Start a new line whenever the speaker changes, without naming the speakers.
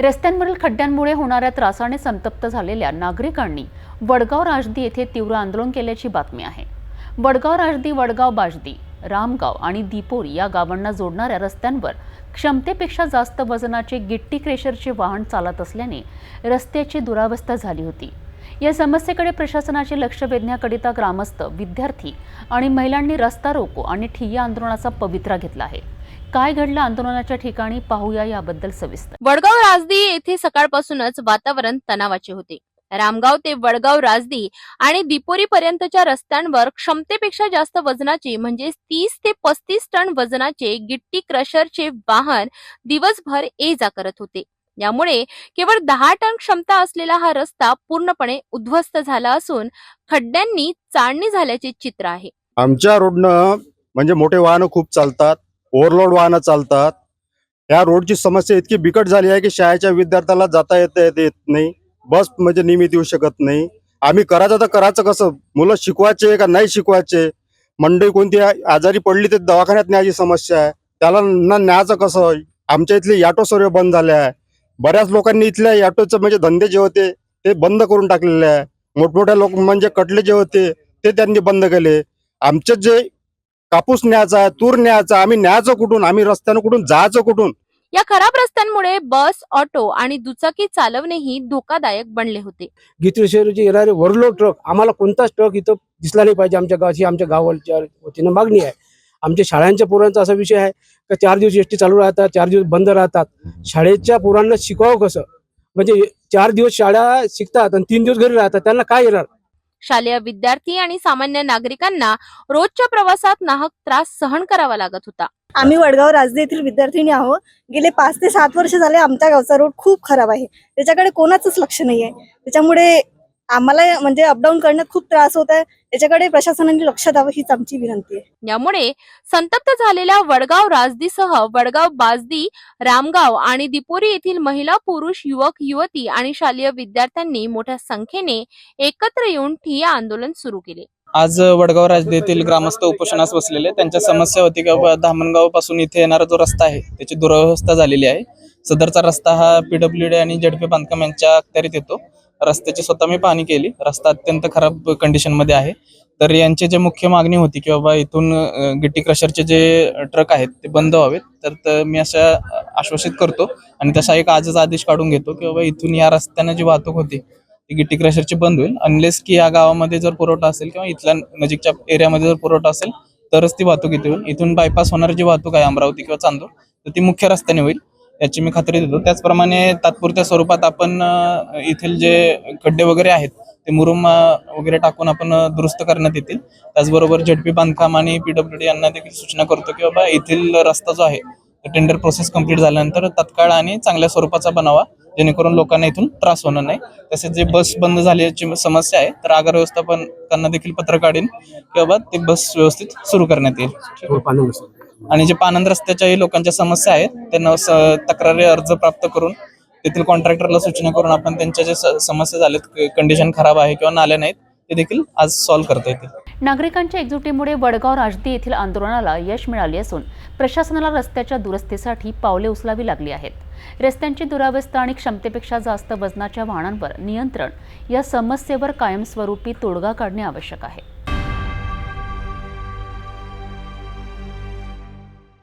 रस्त्यांवरील खड्ड्यांमुळे होणाऱ्या त्रासाने संतप्त झालेल्या नागरिकांनी वडगाव राजदी येथे तीव्र आंदोलन केल्याची बातमी आहे. वडगाव राजदी वडगाव बाजदी रामगाव आणि दीपोरी या गावांना जोडणाऱ्या रस्त्यांवर क्षमतेपेक्षा जास्त वजनाचे गिट्टी क्रेशरचे वाहन चालत असल्याने रस्त्याची दुरावस्था झाली होती. या समस्येकडे प्रशासनाचे लक्ष वेधण्याकरिता ग्रामस्थ विद्यार्थी आणि महिलांनी रस्ता रोको आणि ठिय्या आंदोलनाचा पवित्रा घेतला आहे. काय घडलं आंदोलनाच्या ठिकाणी पाहूया याबद्दल सविस्तर.
वडगाव राजदी येथे सकाळपासूनच वातावरण तणावाचे होते. रामगाव ते वडगाव राजदी आणि दिपोरी पर्यंतच्या रस्त्यांवर क्षमतेपेक्षा जास्त वजनाचे म्हणजे तीस ते पस्तीस टन वजनाचे गिट्टी क्रशरचे वाहन दिवसभर ये जा करत होते. यामुळे केवळ दहा टन क्षमता असलेला हा रस्ता पूर्णपणे उद्ध्वस्त झाला असून खड्ड्यांनी चाळणी झाल्याचे चित्र आहे.
आमच्या रोडनं म्हणजे मोठे वाहनं खूप चालतात. ओव्हरलोड वाहनं चालतात. या रोडची समस्या इतकी बिकट झाली आहे की शाळेच्या विद्यार्थ्याला जाता येता येत येत नाही. बस म्हणजे नियमित येऊ शकत नाही. आम्ही करायचं तर करायचं कसं? मुलं शिकवायचे का नाही शिकवायचे? मंडळी कोणती आजारी पडली तर दवाखान्यात न्यायची समस्या आहे. त्याला ना न्यायचं कसं? आमच्या इथले ऑटो सर्व बंद झाले आहे. बऱ्याच लोकांनी इथल्या ऑटोचे म्हणजे धंदे जे होते ते बंद करून टाकलेले आहे. मोठमोठ्या लोक म्हणजे कटले जे होते ते त्यांनी बंद केले. आमचे जे कापूस न्यायचा तूर न्यायचा आम्ही न्यायचं कुठून? आम्ही रस्त्यानं कुठून? जायचं कुठून?
या खराब रस्त्यांमुळे बस ऑटो आणि दुचाकी चालवणेही धोकादायक बनले होते.
गीतू शहराचे येणारे वरलोड ट्रक आम्हाला कोणताच ट्रक इथं दिसला नाही पाहिजे. आमच्या गावाची आमच्या गावाच्या वतीनं मागणी आहे. आमच्या शाळांच्या पोरांचा असा विषय आहे का चार दिवस एस टी चालू राहतात चार दिवस बंद राहतात. शाळेच्या पोरांना शिकवावं कसं? म्हणजे चार दिवस शाळा शिकतात आणि तीन दिवस घरी राहतात. त्यांना काय येणार?
शालेय विद्यार्थी आणि सामान्य नागरिकांना रोजच्या प्रवासात नाहक त्रास सहन करावा लागत होता.
आम्ही वडगाव राजदे येथील विद्यार्थिनी आहोत. गेले पाच ते सात वर्ष झाले आमच्या गावचा रोड खूप खराब आहे. त्याच्याकडे कोणाचंच लक्ष नाही आहे त्याच्यामुळे आम्हाला म्हणजे अपडाऊन करण्यात खूप त्रास होत आहे. त्याच्याकडे प्रशासनाने लक्ष द्यावं हीच आमची विनंती आहे.
यामुळे संतप्त झालेल्या वडगाव राजदीसह वडगाव बाजदी रामगाव आणि दिपोरी येथील महिला पुरुष युवक युवती आणि शालेय विद्यार्थ्यांनी मोठ्या संख्येने एकत्र येऊन ठिय्या आंदोलन सुरू केले.
आज वडगाव राजदेतील ग्रामस्थ उपोषणास बसलेले. त्यांच्या समस्या होती की? धामणगावपासून इथे येणारा जो रस्ता आहे त्याची दुरवस्था झालेली आहे. सदरचा रस्ता हा पीडब्ल्यू डी आणि जेडपी बांधकाम यांच्या अखत्यारीत येतो. रस्त्याची स्वतः मी पाहणी केली. रस्ता अत्यंत खराब कंडिशनमध्ये आहे. तर यांची जे मुख्य मागणी होती की बाबा इथून गिट्टी क्रशरचे जे ट्रक आहेत ते बंद व्हावेत. तर मी अशा आश्वासित करतो आणि तसा एक आजच आदेश काढून घेतो की बाबा इथून या रस्त्यानं जी वाहतूक होती ती गिट्टी क्रशरची बंद होईल. अनलेस की या गावामध्ये जर पुरवठा असेल किंवा इथल्या नजीकच्या एरियामध्ये जर पुरवठा असेल तरच ती वाहतूक इथे होईल इथून बायपास होणारी जी वाहतूक आहे अमरावती किंवा चांदूर तर ती मुख्य रस्त्याने होईल. याची मी खात्री देतो. त्याचप्रमाणे तात्पुरत्या स्वरूपात आपण येथील जे खड्डे वगैरे आहेत ते मुरुम वगैरे टाकून आपण दुरुस्त करण्यात येतील. त्याचबरोबर झेडपी बांधकाम आणि पीडब्ल्यूडी यांना देखील सूचना करतो की बाबा येथील रस्ता जो आहे टेंडर प्रोसेस कंप्लीट झाल्यानंतर तत्काळ आणि चांगल्या स्वरूपाचा बनावा. जेणेकरून लोकांना इथून त्रास होणार नाही. तसेच जे बस बंद झाल्याची समस्या आहे तर आगार व्यवस्थापन त्यांना देखील पत्र काढीन की बाबा ते बस व्यवस्थित सुरू करण्यात येईल. आणि जे पानंद रस्त्याच्याही लोकांच्या समस्या आहेत त्यांना तक्रारी अर्ज प्राप्त करून तेथील कॉन्ट्रॅक्टरला सूचना करून आपण त्यांच्या जे स- समस्या झाल्यात कंडिशन खराब आहे किंवा नाल्या नाहीत ते देखील आज सॉल्व्ह करता येतील.
नागरिकांच्या एकजुटीमुळे वडगाव राजदी येथील आंदोलनाला यश मिळाले असून प्रशासनाला रस्त्याच्या दुरुस्तीसाठी पावले उचलावी लागली आहेत. रस्त्यांची दुरावस्था आणि क्षमतेपेक्षा जास्त वजनाच्या वाहनांवर नियंत्रण या समस्येवर कायमस्वरूपी तोडगा काढणे आवश्यक आहे.